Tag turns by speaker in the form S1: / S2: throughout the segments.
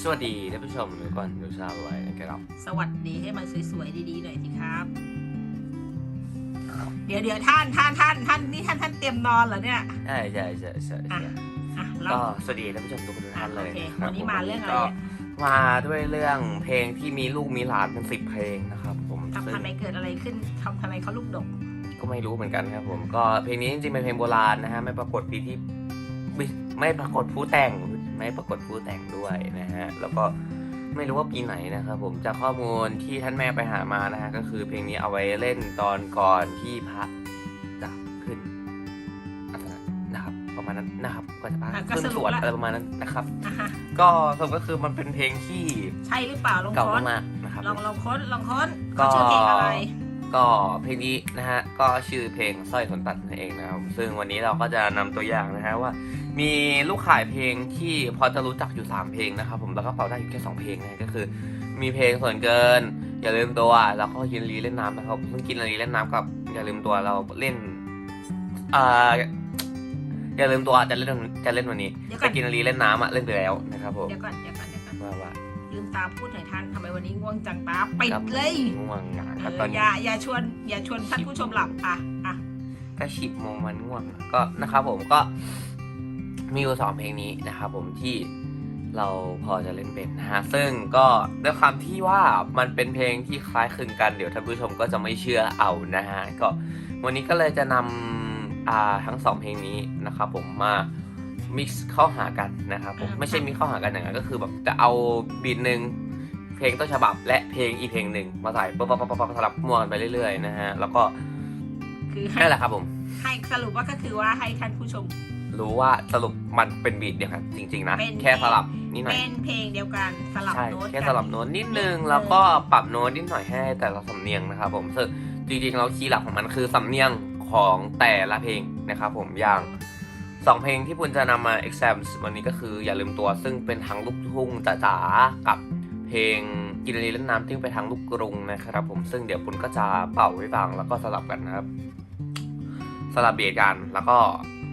S1: สวัสดีท่านผู้ชมทุกคนทุกชาวไว้นะครับ
S2: สวัสดีให้มันสวยๆดีๆหน่อยสิครับ เดี๋ยวเดี๋ยวท่านท่านท่านท่านนี่ท่านท่านเตรียมนอนเหรอเนี่ย
S1: ใช่ใช่ใช่ใช่
S2: อะ
S1: ใช่
S2: อะเรา
S1: ก็สวัสดีท่านผู้ชมทุกท่านเลย
S2: โอเค
S1: ครับ
S2: วันนี้มาเรื่องอะไร
S1: ก็
S2: เนี่ย
S1: มาด้วยเรื่องเพลงที่มีลูกมีหลานเป็นสิบเพลงนะครับ ผม
S2: ทำ
S1: ซึ่ง
S2: ทำไมเกิดอะไรขึ้นทำทำไมเขาลูกดก
S1: ก็ไม่รู้เหมือนกันครับผมก็เพลงนี้จริงๆเป็นเพลงโบราณนะฮะไม่ปรากฏปีที่ไม่ไม่ปรากฏผู้แต่ง ไม่ปรากฏผู้แต่งด้วยนะฮะแล้วก็ไม่รู้ว่าปีไหนนะครับผมจากข้อมูลที่ท่านแม่ไปหามานะฮะก็คือเพลงนี้เอาไว้เล่นตอนก่อนที่พระจะขึ้นอัศนะนะครับประมาณนั้นนะครับก็จะพระ
S2: อะก็
S1: ขึ้น
S2: ส
S1: ส
S2: รุป
S1: วด
S2: ละ
S1: อะไรประมาณนั้นนะครับ
S2: อะฮะ
S1: ก็สรุปก็คือมันเป็นเพลงที่
S2: ใช่หรือเปล่าลอง
S1: เก่า
S2: ค้น
S1: มากๆนะครับ
S2: ลองลองค้นลองค้น
S1: ก็
S2: เขาชื่อเพลงอะไร
S1: ก็เพลงนี้นะฮะก็ชื่อเพลงสร้อยขนตัดนั่นเองนะครับซึ่งวันนี้เราก็จะนำตัวอย่างนะฮะว่า มีลูกขายเพลงที่พอจะรู้จักอยู่ 3 เพลงนะครับผมแล้วก็เป่าได้อยู่แค่2เพลงนะก็คือ มีเพลงส่วนเกิน อย่าลืมตัวแล้วก็ยินรีเล่นน้ำนะครับเพิ่งกินรีเล่นน้ำกับ อย่าลืมตัวเราเล่นอ่าอย่าลืมตัวจะเล่นจะเล่นวันนี้
S2: เดี๋ยวก่
S1: แต่
S2: อน
S1: กินรีเล่นน้ำอะเล่นไปแล้วนะครับผม
S2: เดี๋ยวก่อนเดี๋ยวก่อนเดี๋ยวก่อน
S1: ว่าว่า
S2: ลืมตาพูดหน่อยท่านทำไมวันนี้ง่วงจังตาปิด
S1: ครับ
S2: เลย
S1: ง่วงงาน
S2: เอ
S1: ครับ
S2: อ
S1: ตอน
S2: อ
S1: นี้
S2: ย่าอย่าชวนอย่าชวนท่านผู้ชมหลับอะอะ
S1: ก็ฉิบโมงมันง่วงอะก็นะครับผมก็ มีอยู่สองเพลงนี้นะครับผมที่เราพอจะเล่นเป็นนะฮะซึ่งก็ด้วยความที่ว่ามันเป็นเพลงที่คล้ายคลึงกันเดี๋ยวท่านผู้ชมก็จะไม่เชื่อเอานะฮะก็วันนี้ก็เลยจะนำอ่าทั้งสองเพลงนี้นะครับผมมา mix เข้าหากันนะครับผมไม่ใช่ mix เข้าหากันอย่างนั้นก็คือแบบจะเอาบีทหนึ่งเพลงต้นฉบับ และเพลงอีกเพลงหนึ่งมาใส่ปั๊บปั๊บปั๊บปั๊บสลับมั่วกันไปเรื่อยๆนะฮะแล้วก็
S2: คือให้
S1: นั่นแหละครับผม
S2: ให้สรุปว่าก็คือว่าให้ท่านผู้ชม
S1: รู้ว่าสรุปมันเป็นบีทเดียวกันจริง ๆ นะ
S2: เป็น
S1: แค่สลับนิดหน่อย
S2: เป็นเพลงเดียวกันสลับ
S1: ใช่
S2: โน้ต
S1: แค่
S2: กัน
S1: สลับโน้ตนิดนึงแล้วก็ปรับโน้ตนิดหน่อยให้แต่ละสำเนียงนะครับผมซึ่งจริงๆเราคีย์หลักของมันคือสำเนียงของแต่ละเพลงนะครับผมอย่างสองเพลงที่ปุณจะนำมา exam วันนี้ก็คืออย่าลืมตัวซึ่งเป็นทางลูกทุ่งจ๋าๆกับเพลงกินรีเล่นน้ำที่งไปทางลูกกรุงนะครับ ผมซึ่งเดี๋ยวปุณก็จะเป่าให้ฟังแล้วก็สลับกันนะครับสลับเบียดกันแล้วก็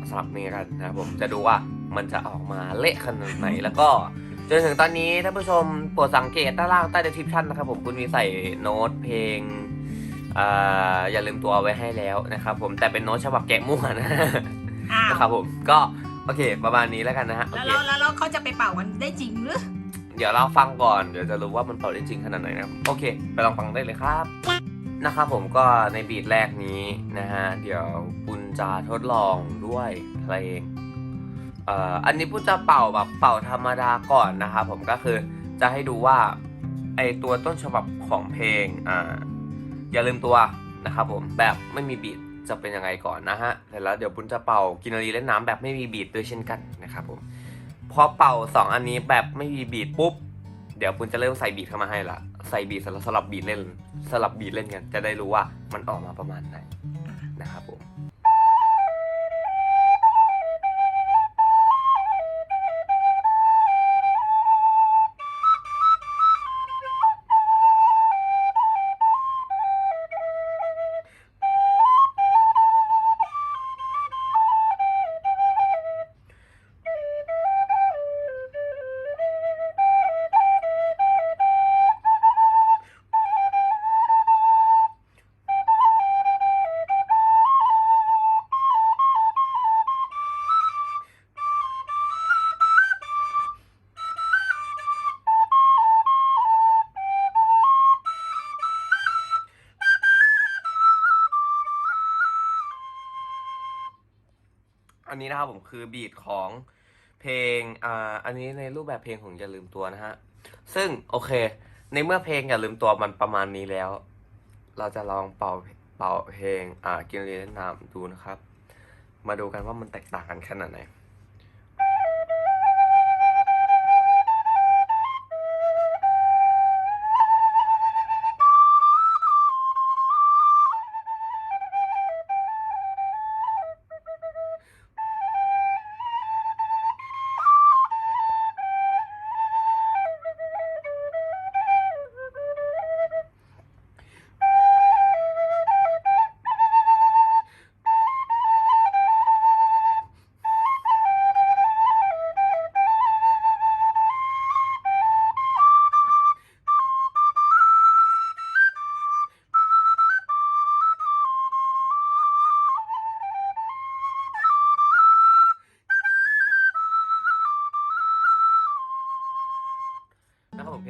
S1: สลับเนื้อกันนะครับผมจะดูว่ามันจะออกมาเละขนาดไหนแล้วก็จนถึงตอนนี้ท่านผู้ชมโปรดสังเกตด้านล่างใต้ description นะครับผมคุณมีใส่โน้ตเพลงอ่าอย่าลืมตัวเอาไว้ให้แล้วนะครับผมแต่เป็นโน้ตฉบับแกะมั่วนะ
S2: อ้าว
S1: นะครับผมก็โอเค ประมาณนี้แล้วกันนะฮะโอ
S2: แล้ว
S1: เค
S2: แล้วแล้วแล้วเขาจะไปเป่ากันได้จริงหรือ
S1: เดี๋ยวเราฟังก่อนเดี๋ยวจะรู้ว่ามันเป่าได้จริงขนาดไหนนะครับโอเค ไปลองฟังได้เลยครับ นะครับผมก็ในบีทแรกนี้นะฮะเดี๋ยวปุณจะทดลองด้วยเพลงเอ่ออันนี้ปุณจะเป่าแบบเป่าธรรมดาก่อนนะครับผมก็คือจะให้ดูว่าไอตัวต้นฉบับของเพลงอ่าอย่าลืมตัวนะครับผมแบบไม่มีบีทจะเป็นยังไงก่อนนะฮะเสร็จแล้วเดี๋ยวปุณจะเป่ากินารีเล่นน้ำแบบไม่มีบีทด้วยเช่นกันนะครับผมพอเป่าสองอันนี้แบบไม่มีบีทปุ๊บเดี๋ยวปุณจะเริ่มใส่บีทเข้ามาให้ละ ใส่บีทสลับบีทเล่น สลับบีทเล่นกัน จะได้รู้ว่ามันออกมาประมาณไหนนะครับผม นนี้นะครับผมคือบีทของเพลงอ่าอันนี้ในรูปแบบเพลงของอย่าลืมตัวนะฮะ ซึ่งโอเค ในเมื่อเพลงอย่าลืมตัวมันประมาณนี้แล้ว เราจะลองเป่าเป่าเพลงอ่ากินเรียนนามดูนะครับ มาดูกันว่ามันแตกต่างกันขนาดไหน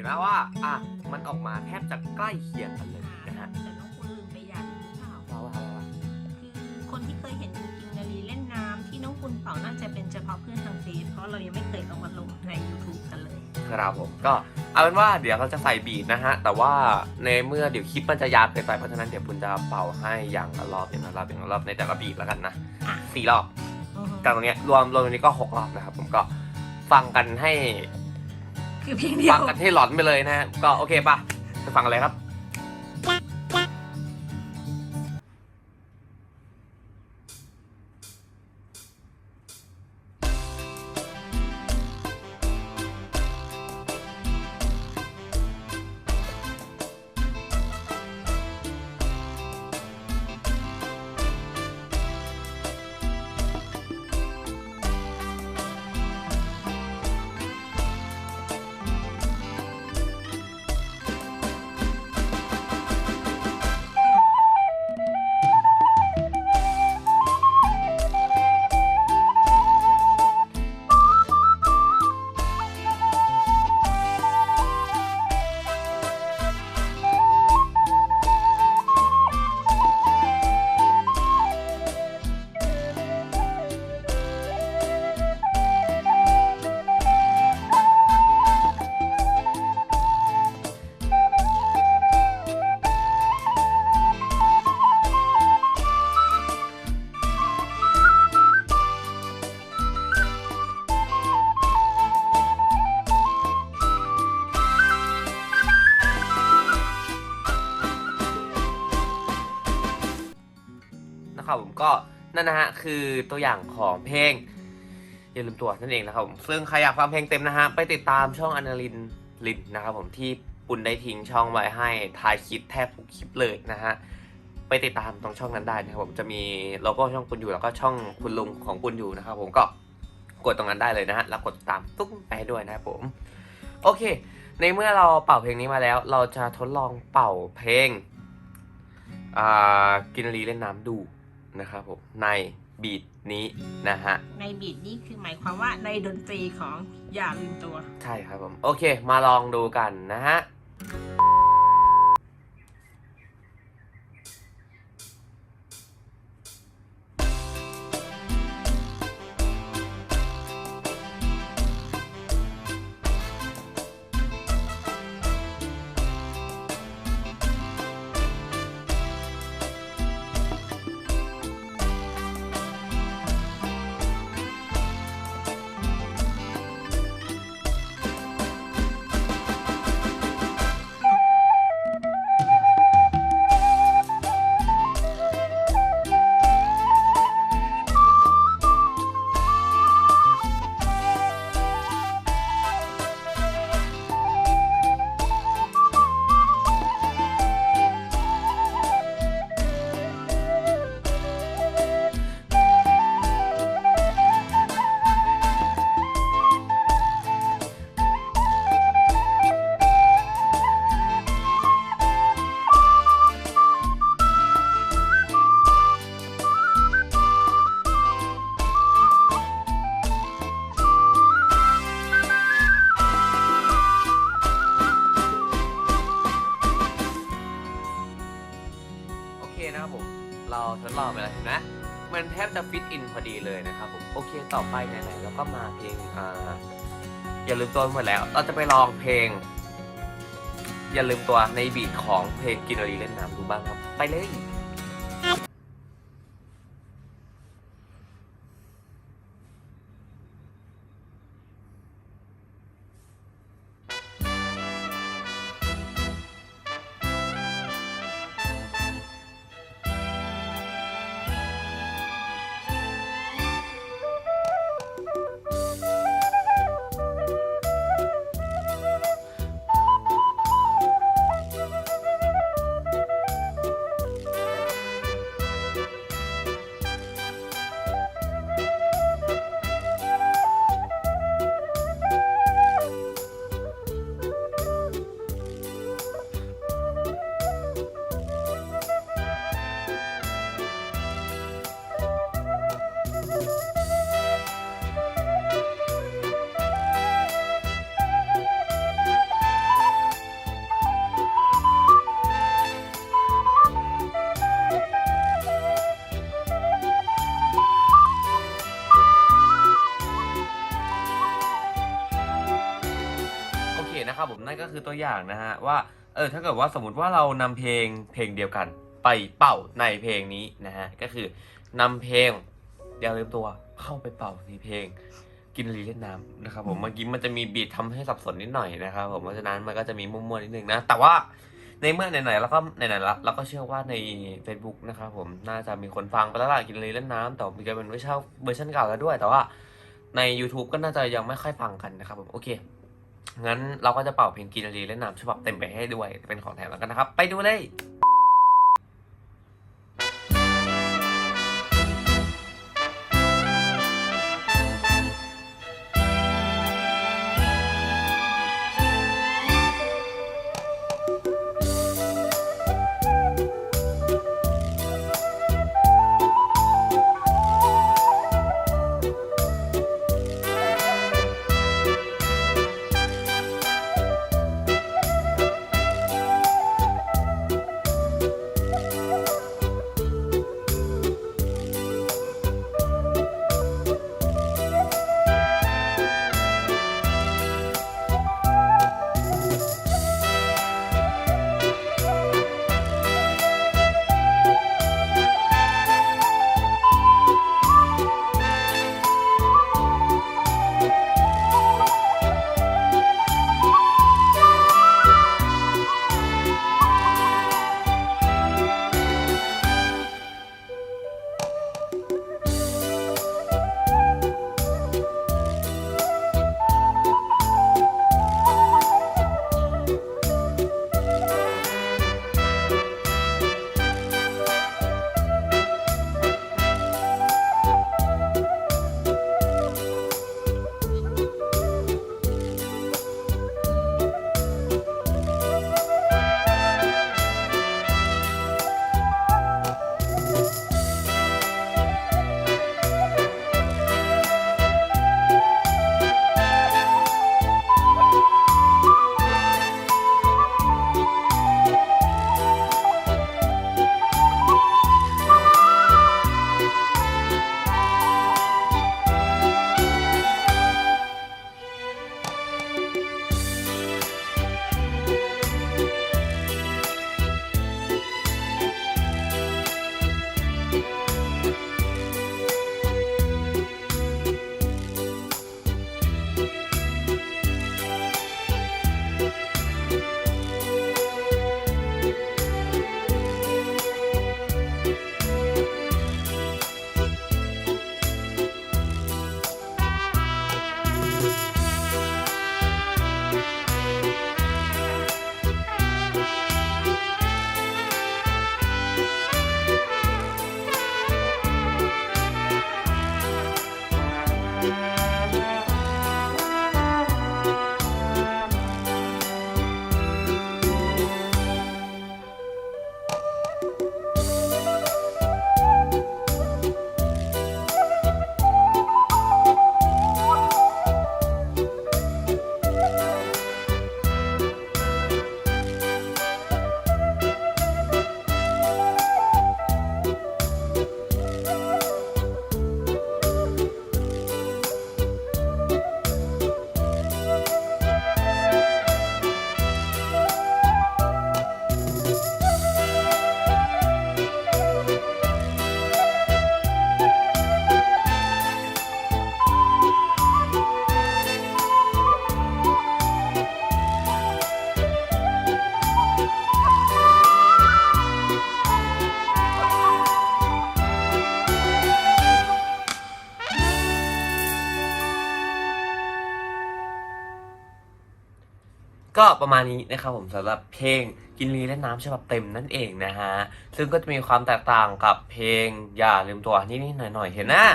S1: นะครับผมเห็นไหมว่าอะมันออกมาแทบจะใกล้เคียงกันเลย
S2: อ่า
S1: นะฮะ
S2: แต่น้องคุณลืมไปอย่างหนึงหรือเปล่า
S1: ว่าว่าว่าว่า
S2: คือคนที่เคยเห็นกินนารีเล่นน้ำที่น้องคุณเป่าน่าจะเป็นเฉพาะเพื่อนทางเฟซเพราะเรายังไม่เคยเอามาลงใน YouTube กันเลย
S1: ครับผมก็เอาเป็นว่าเดี๋ยวเราจะใส่บีทนะฮะ แต่ว่าในเมื่อเดี๋ยวคลิปมันจะยาวเกินไปเพราะฉะนั้นเดี๋ยวปุณจะเป่าให้อย่างละรอบอย่างละรอบอย่างละรอบในแต่ละบีทแล้วกันนะ
S2: อะ
S1: สี่รอบ
S2: อือฮึ
S1: จากตรงเนี้ยรวมรวมตรงนี้ก็หกรอบนะครับผมก็ฟังกันให้
S2: คือเพียงเดียว ฟั
S1: งกันให้หลอนไปเลยนะฮะก็โอเคปะไปฟังอะไรครับ ก็นั่นนะฮะคือตัวอย่างของเพลงอย่าลืมตัวนั่นเองนะครับผมซึ่งใครอยากฟังเพลงเต็มนะฮะไปติดตามช่องอนาลินลินนะครับผมที่ปุณได้ทิ้งช่องไว้ให้ทายคลิปแทบทุกคลิปเลยนะฮะไปติดตามตรงช่องนั้นได้นะครับผมจะมีโลโก้ช่องปุณอยู่แล้วก็ช่องคุณลุงของปุณอยู่นะครับผมก็กดตรงนั้นได้เลยนะฮะแล้วกดติดตามตุ้งไปด้วยนะครับผมโอเค ในเมื่อเราเป่าเพลงนี้มาแล้ว เราจะทดลองเป่าเพลงอ่ากินรีเล่นน้ำดู นะครับผมในบีทนี้นะฮะ
S2: ในบีทนี่คือหมายความว่าในดนตรีของอย่าลืมตัว
S1: ใช่ครับผม โอเค มาลองดูกันนะฮะ จะฟิตอินพอดีเลยนะครับผมโอเคต่อไปไหนๆเราก็มาเพลงอ่าอย่าลืมตัวหมดแล้ว เราจะไปลองเพลง อย่าลืมตัวในบีทของเพลงกินรีเล่นน้ำดูบ้างครับ ไปเลย ผมนั่นก็คือตัวอย่างนะฮะว่าเออถ้าเกิดว่าสมมติว่าเรานำเพลงเพลงเดียวกันไปเป่าในเพลงนี้นะฮะก็คือนำเพลงอย่าลืมตัวเข้าไปเป่าในเพลงกินลีเล่นน้ำนะครับผมเมื่อกี้มันจะมีบีททำให้สับสนนิดหน่อยนะครับผมเพราะฉะนั้นมันก็จะมีมั่วๆนิดนึงนะแต่ว่าในเมื่อไหนๆแล้วก็ไหนๆแล้วเราก็เชื่อว่าใน Facebook นะครับผมน่าจะมีคนฟังไปแล้วล่ะกินลีเล่นน้ำแต่มีการเป็นเวอร์ชันเวอร์ชันเก่าแล้วด้วย แต่ว่าใน YouTube ก็น่าจะยังไม่ค่อยฟังกันนะครับผมโอเค งั้นเราก็จะเป่าเพลงกินรีเล่นน้ำฉบับเต็มไปให้ด้วยเป็นของแถมแล้วกันนะครับ ไปดูเลย ก็ประมาณนี้นะครับผมสำหรับเพลงกินลีเล่นน้ำฉบับเต็มนั่นเองนะฮะ ซึ่งก็จะมีความแตกต่างกับเพลงอย่าลืมตัวนิดๆหน่อยๆเห็นนะ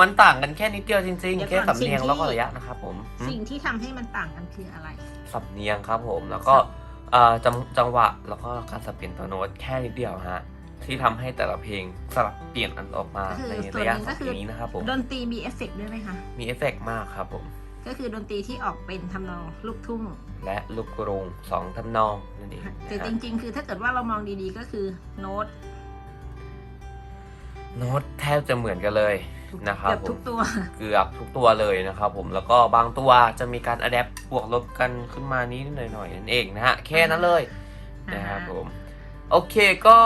S1: มันต่างกันแค่นิดเดียวจริง
S2: เดี๋
S1: ๆ
S2: ยวก่
S1: แค่
S2: อน
S1: สำเนียง
S2: สิ่งที่
S1: แล้วก็ระยะนะครับผมอืม
S2: สิ่งที่ทำให้มันต่างกันคืออะไร
S1: สำเนียงครับผมแล้วก็เอ่อจังจังหวะแล้วก็การสับเปลี่ยนตัวโน้ตแค่นิดเดียวฮะที่ทำให้แต่ละเพลงสลับเปลี่ยนอันออกมา
S2: ก็คือ
S1: ใน
S2: ส่วน
S1: ระยะ
S2: หนึ่ง
S1: ส
S2: ก็
S1: อง
S2: คื
S1: เพ
S2: อ
S1: ลงนี้นะครับผม
S2: ดนตรีมีเอฟเฟกต์ด้วยไหมคะ
S1: มีเอฟเฟกต์มากครับผม
S2: ก็คือดนตรีที่ออกเป็นทำนองลูกทุ่ง
S1: และลูกกรุงสองทำนองนั่นเองนะ
S2: แต่
S1: ฮะ
S2: จริงๆ คือถ้าเกิดว่าเรามองดีๆก็คือโน้ต
S1: โน้ตแทบจะเหมือนกันเลยนะครับ
S2: เกือบ
S1: ผ
S2: ทุ
S1: ม
S2: กตัว
S1: เกือบทุกตัวเลยนะครับผมแล้วก็บางตัวจะมีการอัดแอปบวกลบกันขึ้นมานิดหน่อยๆนั่นเองนะฮะแค่นั้นเลยนะครับผมโอเคก็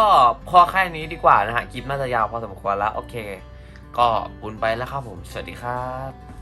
S1: พอแค่นี้ดีกว่านะฮะคลิปน่าจะยาวพอสมควรแล้วโอเค ก็ปุนไปแล้วครับผม สวัสดีครับ